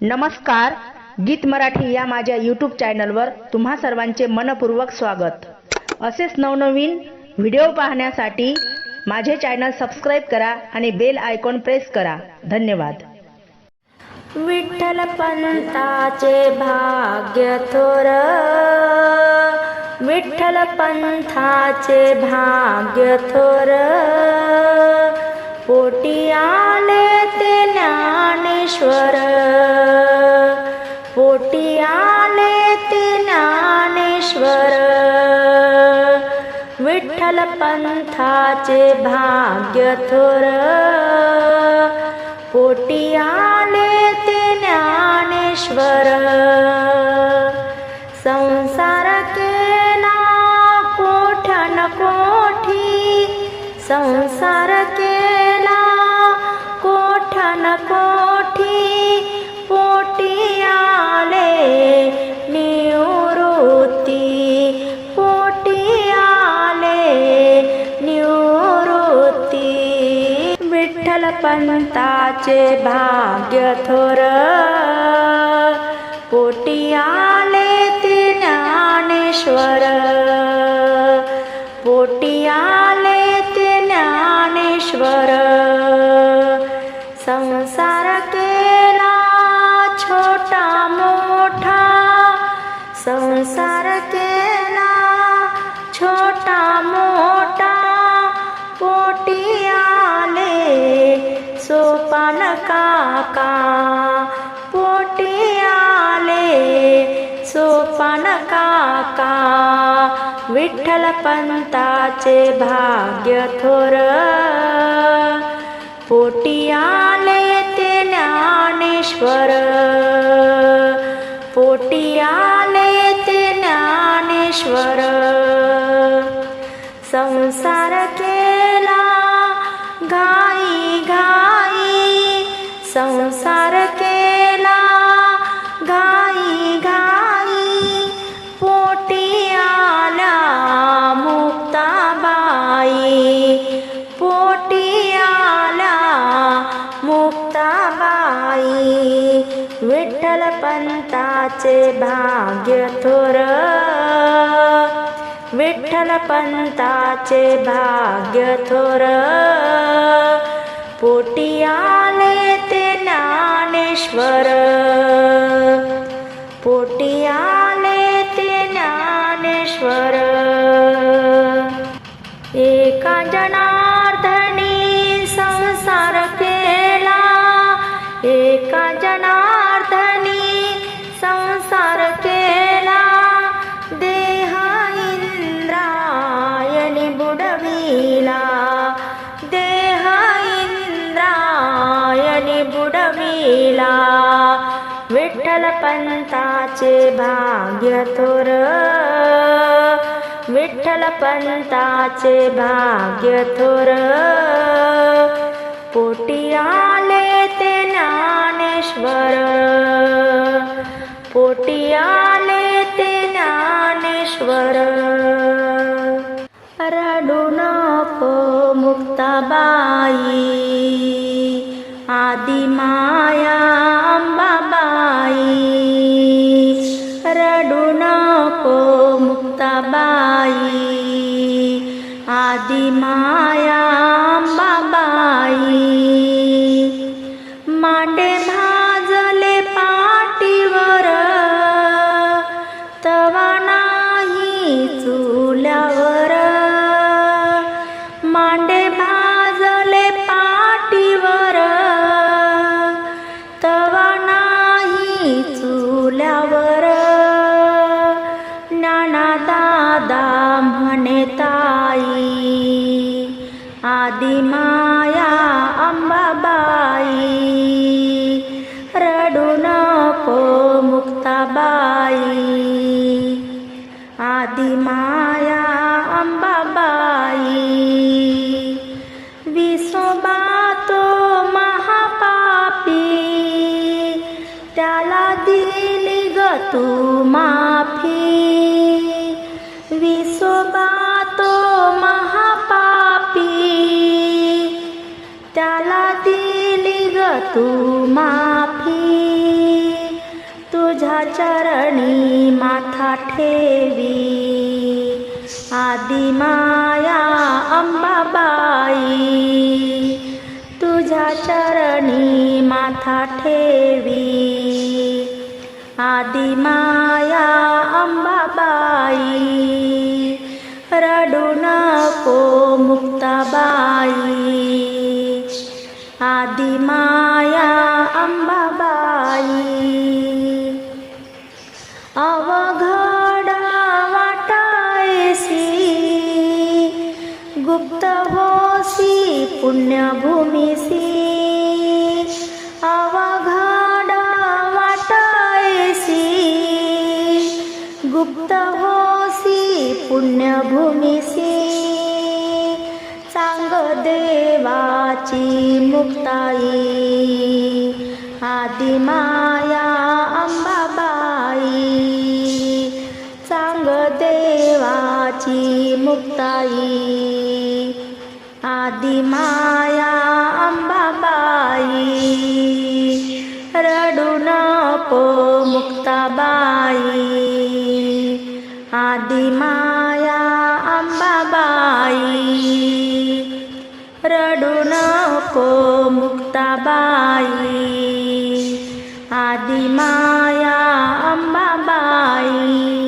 नमस्कार गीत मराठी या माझ्या यूट्यूब चॅनलवर तुम्हा सर्वांचे मनपूर्वक स्वागत. असेच नवनवीन व्हिडिओ पाहण्यासाठी माझे चॅनल सबस्क्राईब करा आणि बेल आयकॉन प्रेस करा. धन्यवाद. विठ्ठल पंथाचे भाग्य थोर विठ्ठल पंथाचे भाग्य थोर. विठ्ठल पंथाचे भाग्य थोर. पोटी आले ते ज्ञानेश्वर. संसार केला कोठन कोठी? संसार केला कोठन कोठी? पंताचे भाग्य थोर पोटी आले ते ज्ञानेश्वर. पोटी आले ते ज्ञानेश्वर. संसार काका पोटी आले सोपान काका विठ्ठल पंताचे भाग्य थोर. आले ते ज्ञानेश्वर. पोटी आले ते ज्ञानेश्वर. संसार आई विठ्ठल पंताचे भाग्य थोर. विठ्ठल पंताचे भाग्य थोर. पोटी आले ते ज्ञानेश्वर. पोटी आले ते ज्ञानेश्वर. एका जना लीला। देहा इंद्रायणी बुडविला विठ्ठल पंताचे भाग्य थोर विठ्ठल पंताचे भाग्य थोर पोटी आले ते ज्ञानेश्वर। पोटी आले बाई आदि माया अंबाबाई रडू नको मुक्ताबाई आदि दादा म्हणे ताई आदिमाया अंबाबाई रडू नको मुक्ताबाई आदिमाया अंबाबाई विसोबा तो महापापी त्याला दिली ग तू माफी. मला दिली ग तू माफी. चरणी माथा ठेवी. आदि माया अंबाबाई. तुझ्या चरणी माथा ठेवी. आदि माया अंबाबाई. रडू नको मुक्ताबाई. माया अंबाबाई. अवघडा वाटायसी. गुप्त होसी पुण्यभूमीसी. देवाची मुक्ताई आदि माया अंबाबाई सांग देवाची मुक्ताई आदि नको मुक्ताबाई। आदि माया अंबाबाई